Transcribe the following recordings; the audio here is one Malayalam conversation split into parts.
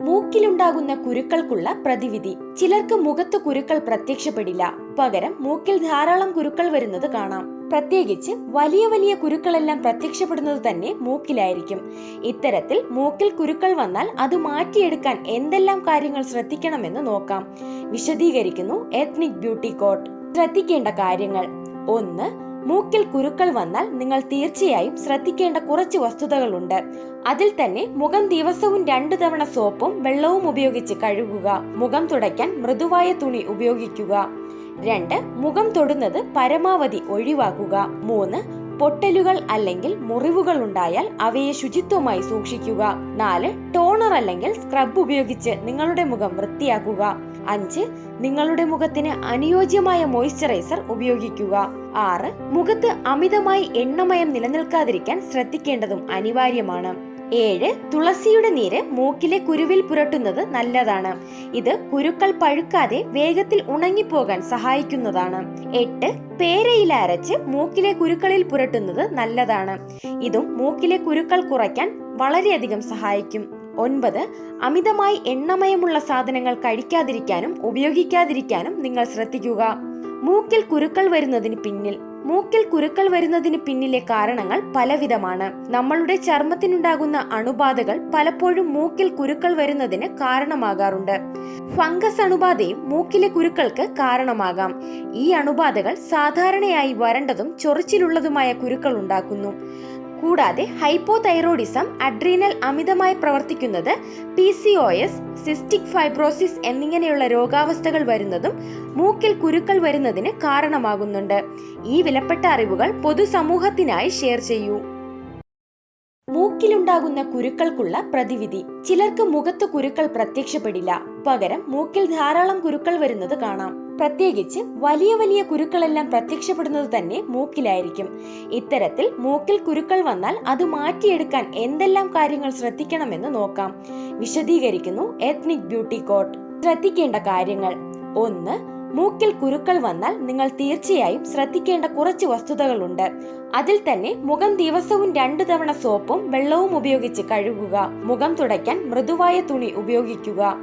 മൂക്കിലുണ്ടാകുന്ന കുരുക്കൾക്കുള്ള പ്രതിവിധി. ചിലർക്ക് മുഖത്ത് കുരുക്കൾ പ്രത്യക്ഷപ്പെടില്ല. പകരം മൂക്കിൽ ധാരാളം കുരുക്കൾ വരുന്നത് കാണാം. പ്രത്യേകിച്ച് വലിയ വലിയ കുരുക്കളെല്ലാം പ്രത്യക്ഷപ്പെടുന്നത് തന്നെ മൂക്കിലായിരിക്കും. ഇത്തരത്തിൽ മൂക്കിൽ കുരുക്കൾ വന്നാൽ അത് മാറ്റിയെടുക്കാൻ എന്തെല്ലാം കാര്യങ്ങൾ ശ്രദ്ധിക്കണമെന്ന് നോക്കാം. വിശദീകരിക്കുന്നു എത്നിക് ബ്യൂട്ടി കോട്ട് ശ്രദ്ധിക്കേണ്ട കാര്യങ്ങൾ. ഒന്ന് മൂക്കിൽ കുരുക്കൾ വന്നാൽ നിങ്ങൾ തീർച്ചയായും ശ്രദ്ധിക്കേണ്ട കുറച്ച് വസ്തുതകളുണ്ട്. അതിൽ തന്നെ മുഖം ദിവസവും രണ്ടു തവണ സോപ്പും വെള്ളവും ഉപയോഗിച്ച് കഴുകുക മുഖം തുടയ്ക്കാൻ മൃദുവായ തുണി ഉപയോഗിക്കുക. രണ്ട് മുഖം തൊടുന്നത് പരമാവധി ഒഴിവാക്കുക. മൂന്ന് പൊട്ടലുകൾ അല്ലെങ്കിൽ മുറിവുകൾ ഉണ്ടായാൽ അവയെ ശുചിത്വമായി സൂക്ഷിക്കുക. നാല് ടോണർ അല്ലെങ്കിൽ സ്ക്രബ് ഉപയോഗിച്ച് നിങ്ങളുടെ മുഖം വൃത്തിയാക്കുക. അഞ്ച് നിങ്ങളുടെ മുഖത്തിന് അനുയോജ്യമായ മോയ്സ്ചറൈസർ ഉപയോഗിക്കുക. ആറ് മുഖത്ത് അമിതമായി എണ്ണമയം നിലനിൽക്കാതിരിക്കാൻ ശ്രദ്ധിക്കേണ്ടതും അനിവാര്യമാണ്. ഏഴ് തുളസിയുടെ നീര് മൂക്കിലെ കുരുവിൽ പുരട്ടുന്നത് നല്ലതാണ്. ഇത് കുരുക്കൾ പഴുക്കാതെ വേഗത്തിൽ ഉണങ്ങിപ്പോകാൻ സഹായിക്കുന്നതാണ്. എട്ട് പേരയില അരച്ച് മൂക്കിലെ കുരുക്കളിൽ പുരട്ടുന്നത് നല്ലതാണ്. ഇതും മൂക്കിലെ കുരുക്കൾ കുറയ്ക്കാൻ വളരെയധികം സഹായിക്കും. ഒൻപത് അമിതമായി എണ്ണമയമുള്ള സാധനങ്ങൾ കഴിക്കാതിരിക്കാനും ഉപയോഗിക്കാതിരിക്കാനും നിങ്ങൾ ശ്രദ്ധിക്കുക. മൂക്കിൽ കുരുക്കൾ വരുന്നതിന് പിന്നിൽ. മൂക്കിൽ കുരുക്കൾ വരുന്നതിന് പിന്നിലെ കാരണങ്ങൾ പലവിധമാണ്. നമ്മളുടെ ചർമ്മത്തിനുണ്ടാകുന്ന അണുബാധകൾ പലപ്പോഴും മൂക്കിൽ കുരുക്കൾ വരുന്നതിന് കാരണമാകാറുണ്ട്. ഫംഗസ് അണുബാധയും മൂക്കിലെ കുരുക്കൾക്ക് കാരണമാകാം. ഈ അണുബാധകൾ സാധാരണയായി വരണ്ടതും ചൊറിച്ചിലുള്ളതുമായ കുരുക്കൾ ഉണ്ടാക്കുന്നു. കൂടാതെ ഹൈപ്പോതൈറോയിഡിസം അഡ്രീനൽ അമിതമായി പ്രവർത്തിക്കുന്നത് P C O S cystic fibrosis എന്നിങ്ങനെയുള്ള രോഗാവസ്ഥകൾ വരുന്നതും മൂക്കിൽ കുരുക്കൾ വരുന്നതിന് കാരണമാകുന്നുണ്ട്. ഈ വിലപ്പെട്ട അറിവുകൾ പൊതുസമൂഹത്തിനായി ഷെയർ ചെയ്യൂ. മൂക്കിലുണ്ടാകുന്ന കുരുക്കൾക്കുള്ള പ്രതിവിധി. ചിലർക്ക് മുഖത്ത് കുരുക്കൾ പ്രത്യക്ഷപ്പെടില്ല. പകരം മൂക്കിൽ ധാരാളം കുരുക്കൾ വരുന്നത് കാണാം. പ്രത്യേകിച്ച് വലിയ വലിയ കുരുക്കളെല്ലാം പ്രത്യക്ഷപ്പെടുന്നത് തന്നെ മൂക്കിലായിരിക്കും. ഇത്തരത്തിൽ മൂക്കിൽ കുരുക്കൾ വന്നാൽ അത് മാറ്റിയെടുക്കാൻ എന്തെല്ലാം കാര്യങ്ങൾ ശ്രദ്ധിക്കണമെന്ന് നോക്കാം. വിശദീകരിക്കുന്നു എത്നിക് ബ്യൂട്ടി കോട്ട് ശ്രദ്ധിക്കേണ്ട കാര്യങ്ങൾ. ഒന്ന് മൂക്കിൽ കുരുക്കൾ വന്നാൽ നിങ്ങൾ തീർച്ചയായും ശ്രദ്ധിക്കേണ്ട കുറച്ച് വസ്തുതകളുണ്ട്. അതിൽ തന്നെ മുഖം ദിവസവും രണ്ടു തവണ സോപ്പും വെള്ളവും ഉപയോഗിച്ച് കഴുകുക മുഖം തുടയ്ക്കാൻ മൃദുവായ തുണി ഉപയോഗിക്കുക.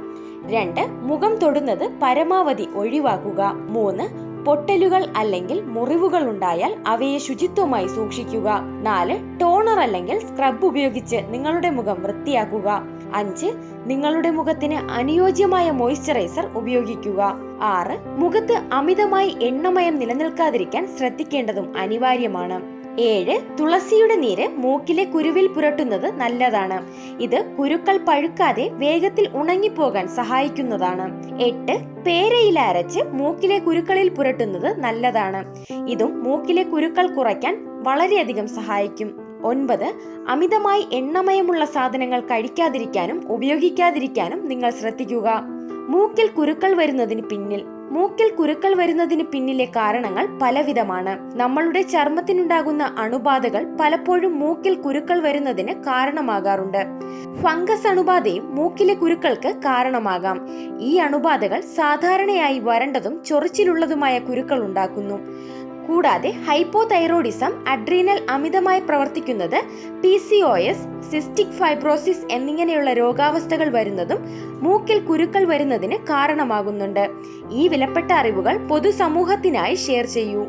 രണ്ട് മുഖം തൊടുന്നത് പരമാവധി ഒഴിവാക്കുക. മൂന്ന് പൊട്ടലുകൾ അല്ലെങ്കിൽ മുറിവുകൾ ഉണ്ടായാൽ അവയെ ശുചിത്വമായി സൂക്ഷിക്കുക. നാല് ടോണർ അല്ലെങ്കിൽ സ്ക്രബ് ഉപയോഗിച്ച് നിങ്ങളുടെ മുഖം വൃത്തിയാക്കുക. അഞ്ച് നിങ്ങളുടെ മുഖത്തിന് അനുയോജ്യമായ മോയ്സ്ചറൈസർ ഉപയോഗിക്കുക. ആറ് മുഖത്ത് അമിതമായി എണ്ണമയം നിലനിൽക്കാതിരിക്കാൻ ശ്രദ്ധിക്കേണ്ടതും അനിവാര്യമാണ്. ഏഴ് തുളസിയുടെ നീര് മൂക്കിലെ കുരുവിൽ പുരട്ടുന്നത് നല്ലതാണ്. ഇത് കുരുക്കൾ പഴുക്കാതെ വേഗത്തിൽ ഉണങ്ങിപ്പോകാൻ സഹായിക്കുന്നതാണ്. എട്ട് പേരയില അരച്ച് മൂക്കിലെ കുരുക്കളിൽ പുരട്ടുന്നത് നല്ലതാണ്. ഇതും മൂക്കിലെ കുരുക്കൾ കുറയ്ക്കാൻ വളരെയധികം സഹായിക്കും. ഒൻപത് അമിതമായി എണ്ണമയമുള്ള സാധനങ്ങൾ കഴിക്കാതിരിക്കാനും ഉപയോഗിക്കാതിരിക്കാനും നിങ്ങൾ ശ്രദ്ധിക്കുക. മൂക്കിൽ കുരുക്കൾ വരുന്നതിന് പിന്നിൽ മൂക്കിൽ കുരുക്കൾ വരുന്നതിന് പിന്നിലെ കാരണങ്ങൾ പലവിധമാണ്. നമ്മളുടെ ചർമ്മത്തിനുണ്ടാകുന്ന അണുബാധകൾ പലപ്പോഴും മൂക്കിൽ കുരുക്കൾ വരുന്നതിന് കാരണമാകാറുണ്ട്. ഫംഗസ് അണുബാധയും മൂക്കിലെ കുരുക്കൾക്ക് കാരണമാകാം. ഈ അണുബാധകൾ സാധാരണയായി വരണ്ടതും ചൊറിച്ചിലുള്ളതുമായ കുരുക്കൾ ഉണ്ടാക്കുന്നു. കൂടാതെ ഹൈപ്പോതൈറോയിഡിസം അഡ്രീനൽ അമിതമായി പ്രവർത്തിക്കുന്നത് P C O S cystic fibrosis എന്നിങ്ങനെയുള്ള രോഗാവസ്ഥകൾ വരുന്നതും മൂക്കിൽ കുരുക്കൾ വരുന്നതിന് കാരണമാകുന്നുണ്ട്. ഈ വിലപ്പെട്ട അറിവുകൾ പൊതുസമൂഹത്തിനായി ഷെയർ ചെയ്യൂ.